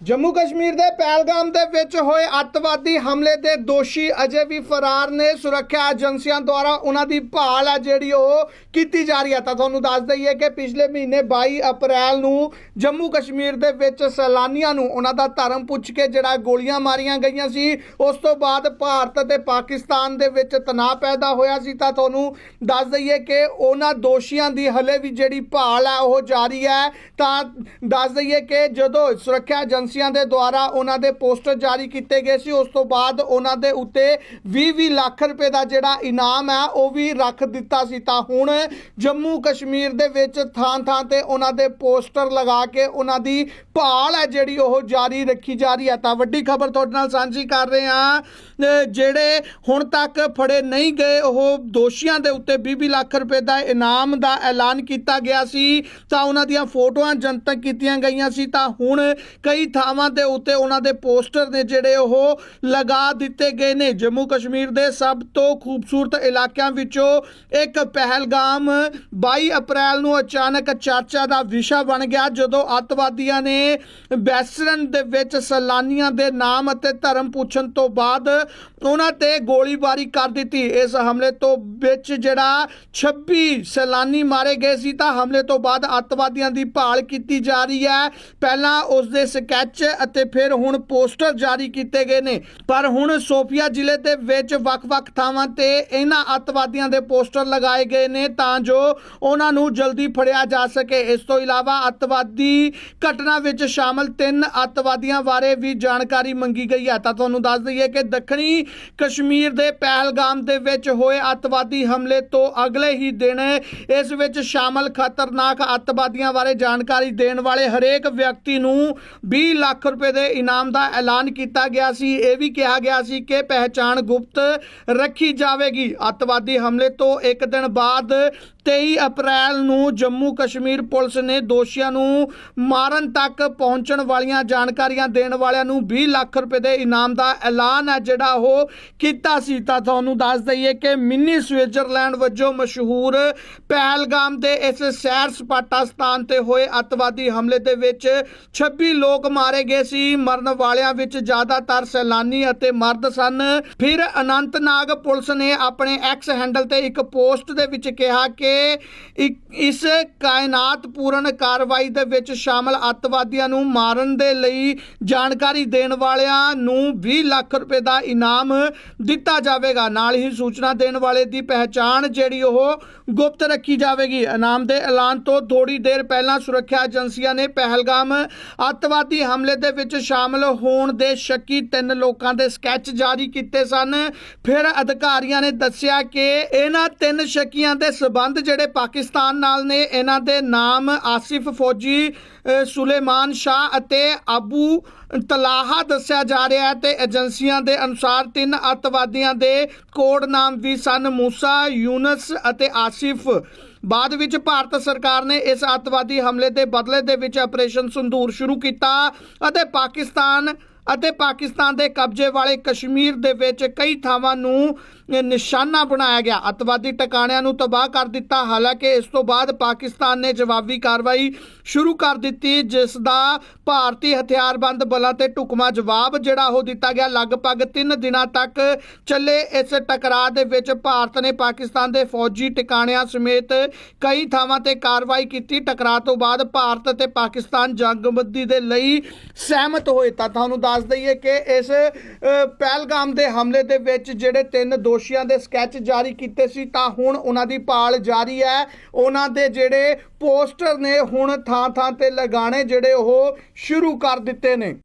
ਜੰਮੂ ਕਸ਼ਮੀਰ ਦੇ ਪਹਿਲਗਾਮ ਦੇ ਵਿੱਚ ਹੋਏ ਅੱਤਵਾਦੀ ਹਮਲੇ ਦੇ ਦੋਸ਼ੀ ਅਜੇ ਵੀ ਫਰਾਰ ਨੇ। ਸੁਰੱਖਿਆ ਏਜੰਸੀਆਂ ਦੁਆਰਾ ਉਹਨਾਂ ਦੀ ਭਾਲ ਹੈ ਜਿਹੜੀ ਉਹ ਕੀਤੀ ਜਾ ਰਹੀ ਹੈ ਤਾਂ ਤੁਹਾਨੂੰ ਦੱਸ ਦਈਏ ਕਿ ਪਿਛਲੇ ਮਹੀਨੇ 22 ਅਪ੍ਰੈਲ ਨੂੰ ਜੰਮੂ ਕਸ਼ਮੀਰ ਦੇ ਵਿੱਚ ਸੈਲਾਨੀਆਂ ਨੂੰ ਉਹਨਾਂ ਦਾ ਧਰਮ ਪੁੱਛ ਕੇ ਜਿਹੜਾ ਗੋਲੀਆਂ ਮਾਰੀਆਂ ਗਈਆਂ ਸੀ, ਉਸ ਤੋਂ ਬਾਅਦ ਭਾਰਤ ਅਤੇ ਪਾਕਿਸਤਾਨ ਦੇ ਵਿੱਚ ਤਣਾਅ ਪੈਦਾ ਹੋਇਆ ਸੀ। ਤਾਂ ਤੁਹਾਨੂੰ ਦੱਸ ਦਈਏ ਕਿ ਉਹਨਾਂ ਦੋਸ਼ੀਆਂ ਦੀ ਹਲੇ ਵੀ ਜਿਹੜੀ ਭਾਲ ਹੈ ਉਹ ਜਾਰੀ ਹੈ। ਤਾਂ ਦੱਸ ਦਈਏ ਕਿ ਜਦੋਂ ਸੁਰੱਖਿਆ ਏਜੰਸੀਆਂ ਦੇ ਦੁਆਰਾ ਉਹਨਾਂ ਦੇ ਪੋਸਟਰ ਜਾਰੀ ਕੀਤੇ ਗਏ ਸੀ। ਉਸ ਤੋਂ ਬਾਅਦ ਉਹਨਾਂ ਦੇ ਉੱਤੇ 20-20 ਲੱਖ ਰੁਪਏ ਦਾ ਜਿਹੜਾ ਇਨਾਮ ਹੈ, ਉਹ ਵੀ ਰੱਖ ਦਿੱਤਾ ਸੀ। ਤਾਂ ਹੁਣ ਜੰਮੂ ਕਸ਼ਮੀਰ ਦੇ ਵਿੱਚ ਥਾਂ-ਥਾਂ ਤੇ ਉਹਨਾਂ ਦੇ ਪੋਸਟਰ ਲਗਾ ਕੇ ਉਹਨਾਂ ਦੀ ਭਾਲ ਹੈ ਜਿਹੜੀ ਉਹ ਜਾਰੀ ਰੱਖੀ ਜਾ ਰਹੀ ਹੈ। ਤਾਂ ਵੱਡੀ ਖਬਰ ਤੁਹਾਡੇ ਨਾਲ ਸਾਂਝੀ ਕਰ ਰਹੇ ਹਾਂ ਜਿਹੜੇ ਹੁਣ ਤੱਕ ਫੜੇ ਨਹੀਂ ਗਏ, ਉਹ ਦੋਸ਼ੀਆਂ ਦੇ ਉੱਤੇ 20 ਲੱਖ ਰੁਪਏ ਦਾ ਇਨਾਮ ਦਾ ਐਲਾਨ ਕੀਤਾ ਗਿਆ ਸੀ। ਤਾਂ ਉਹਨਾਂ ਦੀਆਂ ਫੋਟੋਆਂ ਜਨਤਕ ਕੀਤੀਆਂ ਗਈਆਂ ਸੀ। ਤਾਂ ਹੁਣ ਕਈ ਥਾਵਾਂ ਦੇ ਉੱਤੇ ਉਹਨਾਂ ਦੇ ਪੋਸਟਰ ਨੇ ਜਿਹੜੇ ਉਹ ਲਗਾ ਦਿੱਤੇ ਗਏ ਨੇ। ਜੰਮੂ ਕਸ਼ਮੀਰ ਦੇ ਸਭ ਤੋਂ ਖੂਬਸੂਰਤ ਇਲਾਕਿਆਂ ਵਿੱਚੋਂ ਇੱਕ ਪਹਿਲਗਾਮ 22 ਅਪ੍ਰੈਲ ਨੂੰ ਅਚਾਨਕ ਚਰਚਾ ਦਾ ਵਿਸ਼ਾ ਬਣ ਗਿਆ, ਜਦੋਂ ਅੱਤਵਾਦੀਆਂ ਨੇ ਵੈਸਟਰਨ ਦੇ ਵਿੱਚ ਸੈਲਾਨੀਆਂ ਦੇ ਨਾਮ ਅਤੇ ਧਰਮ ਪੁੱਛਣ ਤੋਂ ਬਾਅਦ ਉਹਨਾਂ ਤੇ ਗੋਲੀਬਾਰੀ ਕਰ ਦਿੱਤੀ। ਇਸ ਹਮਲੇ ਤੋਂ ਵਿੱਚ ਜਿਹੜਾ 26 ਸੈਲਾਨੀ ਮਾਰੇ ਗਏ ਸੀ, ਤਾਂ ਹਮਲੇ ਤੋਂ ਬਾਅਦ ਅੱਤਵਾਦੀਆਂ ਦੀ ਭਾਲ ਕੀਤੀ ਜਾ ਰਹੀ ਹੈ। ਪਹਿਲਾਂ ਉਸ ਦੇ ਸਕੈਚ ਅਤੇ ਫਿਰ ਹੁਣ ਪੋਸਟਰ ਜਾਰੀ ਕੀਤੇ ਗਏ ਨੇ। ਪਰ ਹੁਣ ਸੋਫੀਆ ਜ਼ਿਲ੍ਹੇ ਦੇ ਵਿੱਚ ਵੱਖ-ਵੱਖ ਥਾਵਾਂ ਤੇ ਇਹਨਾਂ ਅੱਤਵਾਦੀਆਂ ਦੇ ਪੋਸਟਰ ਲਗਾਏ ਗਏ ਨੇ, ਤਾਂ ਜੋ ਉਹਨਾਂ ਨੂੰ ਜਲਦੀ ਫੜਿਆ ਜਾ ਸਕੇ। ਇਸ ਤੋਂ ਇਲਾਵਾ ਅੱਤਵਾਦੀ ਘਟਨਾ ਵਿੱਚ ਸ਼ਾਮਲ ਤਿੰਨ ਅੱਤਵਾਦੀਆਂ ਬਾਰੇ ਵੀ ਜਾਣਕਾਰੀ ਮੰਗੀ ਗਈ ਹੈ। ਤਾਂ ਤੁਹਾਨੂੰ ਦੱਸ ਦਈਏ ਕਿ ਦੱਖਣੀ ਕਸ਼ਮੀਰ ਦੇ ਪਹਿਲਗਾਮ ਦੇ ਵਿੱਚ ਹੋਏ ਅੱਤਵਾਦੀ ਹਮਲੇ ਤੋਂ ਅਗਲੇ ਹੀ ਦਿਨ ਇਸ ਵਿੱਚ ਸ਼ਾਮਲ ਖਤਰਨਾਕ ਅੱਤਵਾਦੀਆਂ ਬਾਰੇ ਜਾਣਕਾਰੀ ਦੇਣ ਵਾਲੇ ਹਰੇਕ ਵਿਅਕਤੀ ਨੂੰ 20 ਲੱਖ ਰੁਪਏ ਦੇ ਇਨਾਮ ਦਾ ਐਲਾਨ ਕੀਤਾ ਗਿਆ ਸੀ। ਇਹ ਵੀ ਕਿਹਾ ਗਿਆ ਸੀ ਕਿ ਪਹਿਚਾਣ ਗੁਪਤ ਰੱਖੀ ਜਾਵੇਗੀ। ਅੱਤਵਾਦੀ ਹਮਲੇ ਤੋਂ ਇੱਕ ਦਿਨ ਬਾਅਦ 23 ਅਪ੍ਰੈਲ ਨੂੰ ਜੰਮੂ ਕਸ਼ਮੀਰ ਪੁਲਿਸ ਨੇ ਦੋਸ਼ੀਆਂ ਨੂੰ ਮਾਰਨ ਤੱਕ ਪਹੁੰਚਣ ਵਾਲੀਆਂ ਜਾਣਕਾਰੀਆਂ ਦੇਣ ਵਾਲਿਆਂ ਨੂੰ 20 ਲੱਖ ਰੁਪਏ ਦੇ ਇਨਾਮ ਦਾ ਐਲਾਨ ਹੈ, ਜਿਹੜਾ ਉਹ ਕੀਤਾ ਸੀ। ਤਾਂ ਤੁਹਾਨੂੰ ਦੱਸ ਦਈਏ ਕਿ ਮਿੰਨੀ ਸਵਿਟਜ਼ਰਲੈਂਡ ਵਜੋਂ ਮਸ਼ਹੂਰ ਪਹਿਲਗਾਮ ਦੇ ਇਸ ਸੈਰ ਸਪਾਟਾ ਸਥਾਨ ਤੇ ਹੋਏ ਅੱਤਵਾਦੀ ਹਮਲੇ ਦੇ ਵਿੱਚ 26 ਲੋਕ ਮਾਰੇ ਗਏ ਸੀ। ਮਰਨ ਵਾਲਿਆਂ ਵਿੱਚ ਜ਼ਿਆਦਾਤਰ ਸੈਲਾਨੀ ਅਤੇ ਮਰਦ ਸਨ। ਫਿਰ ਅਨੰਤਨਾਗ ਪੁਲਿਸ ਨੇ ਆਪਣੇ ਐਕਸ ਹੈਂਡਲ ਤੇ ਇੱਕ ਪੋਸਟ ਦੇ ਵਿੱਚ ਕਿਹਾ ਕਿ ਇਸ ਕਾਇਨਾਤ ਪੂਰਨ ਕਾਰਵਾਈ ਦੇ ਵਿੱਚ ਸ਼ਾਮਲ ਅੱਤਵਾਦੀਆਂ ਨੂੰ ਮਾਰਨ ਦੇ ਲਈ ਜਾਣਕਾਰੀ ਦੇਣ ਵਾਲਿਆਂ ਨੂੰ 20 ਲੱਖ ਰੁਪਏ ਦਾ ਇਨਾਮ ਦਿੱਤਾ ਜਾਵੇਗਾ। ਨਾਲ ਹੀ ਸੂਚਨਾ ਦੇਣ ਵਾਲੇ ਦੀ ਪਹਿਚਾਣ ਜਿਹੜੀ ਉਹ ਗੁਪਤ ਰੱਖੀ ਜਾਵੇਗੀ। ਇਨਾਮ ਦੇ ਐਲਾਨ ਤੋਂ ਥੋੜੀ ਦੇਰ ਪਹਿਲਾਂ ਸੁਰੱਖਿਆ ਏਜੰਸੀਆਂ ਨੇ ਪਹਿਲਗਾਮ ਅੱਤਵਾਦੀ ਹਮਲੇ ਦੇ ਵਿੱਚ ਸ਼ਾਮਲ ਹੋਣ ਦੇ ਸ਼ੱਕੀ ਤਿੰਨ ਲੋਕਾਂ ਦੇ ਸਕੈਚ ਜਾਰੀ ਕੀਤੇ ਸਨ। ਫਿਰ ਅਧਿਕਾਰੀਆਂ ਨੇ ਦੱਸਿਆ ਕਿ ਇਹਨਾਂ ਤਿੰਨ ਸ਼ੱਕੀਆਂ ਦੇ ਸਬੰਧ ਜਿਹੜੇ ਪਾਕਿਸਤਾਨ ਨਾਲ ਨੇ, ਇਹਨਾਂ ਦੇ ਨਾਮ ਆਸਿਫ ਫੌਜੀ ਸੁਲੇਮਾਨ ਸ਼ਾਹ ਅਤੇ ਆਬੂ ਤਲਾਹਾ ਦੱਸਿਆ ਜਾ ਰਿਹਾ ਹੈ ਤੇ ਏਜੰਸੀਆਂ ਦੇ ਅਨੁਸਾਰ ਤਿੰਨ ਅੱਤਵਾਦੀਆਂ ਦੇ ਕੋਡ ਨਾਮ ਵੀ ਸਨ, ਮੂਸਾ, ਯੂਨਸ ਅਤੇ ਆਸਿਫ। ਬਾਅਦ ਵਿੱਚ ਭਾਰਤ ਸਰਕਾਰ ਨੇ ਇਸ ਅੱਤਵਾਦੀ ਹਮਲੇ ਦੇ ਬਦਲੇ ਦੇ ਵਿੱਚ ਆਪਰੇਸ਼ਨ ਸੰਦੂਰ ਸ਼ੁਰੂ ਕੀਤਾ ਅਤੇ ਪਾਕਿਸਤਾਨ ਅਤੇ ਪਾਕਿਸਤਾਨ ਦੇ ਕਬਜ਼ੇ ਵਾਲੇ ਕਸ਼ਮੀਰ ਦੇ ਵਿੱਚ ਕਈ ਥਾਵਾਂ ਨੂੰ ਨਿਸ਼ਾਨਾ ਬਣਾਇਆ ਗਿਆ। ਅੱਤਵਾਦੀ ਟਿਕਾਣਿਆਂ ਨੂੰ ਤਬਾਹ ਕਰ ਦਿੱਤਾ। ਹਾਲਾਂਕਿ ਇਸ ਤੋਂ ਬਾਅਦ ਪਾਕਿਸਤਾਨ ਨੇ ਜਵਾਬੀ ਕਾਰਵਾਈ ਸ਼ੁਰੂ ਕਰ ਦਿੱਤੀ, ਜਿਸ ਦਾ ਭਾਰਤੀ ਹਥਿਆਰਬੰਦ ਬਲਾਂ ਤੇ ਢੁਕਮਾ ਜਵਾਬ ਜਿਹੜਾ ਉਹ ਦਿੱਤਾ ਗਿਆ। ਲਗਭਗ 3 ਦਿਨਾਂ ਤੱਕ ਚੱਲੇ ਇਸ ਟਕਰਾਅ ਦੇ ਵਿੱਚ ਭਾਰਤ ਨੇ ਪਾਕਿਸਤਾਨ ਦੇ ਫੌਜੀ ਟਿਕਾਣਿਆਂ ਸਮੇਤ ਕਈ ਥਾਵਾਂ ਤੇ ਕਾਰਵਾਈ ਕੀਤੀ। ਟਕਰਾਅ ਤੋਂ ਬਾਅਦ ਭਾਰਤ ਅਤੇ ਪਾਕਿਸਤਾਨ ਜੰਗਬੰਦੀ ਦੇ ਲਈ ਸਹਿਮਤ ਹੋਏ ਤਾਂ ਤੁਹਾਨੂੰ ਦੱਸ ਦਈਏ ਕਿ ਇਸ ਪਹਿਲਗਾਮ ਦੇ ਹਮਲੇ ਦੇ ਵਿੱਚ ਜਿਹੜੇ ਤਿੰਨ ਦੋਸ਼ੀਆਂ ਦੇ ਸਕੈਚ ਜਾਰੀ ਕੀਤੇ ਸੀ, ਤਾਂ ਹੁਣ ਉਹਨਾਂ ਦੀ ਭਾਲ ਜਾਰੀ ਹੈ। ਉਹਨਾਂ ਦੇ ਜਿਹੜੇ ਪੋਸਟਰ ਨੇ ਹੁਣ ਥਾਂ ਥਾਂ ਤੇ ਲਗਾਣੇ ਜਿਹੜੇ ਉਹ ਸ਼ੁਰੂ ਕਰ ਦਿੱਤੇ ਨੇ।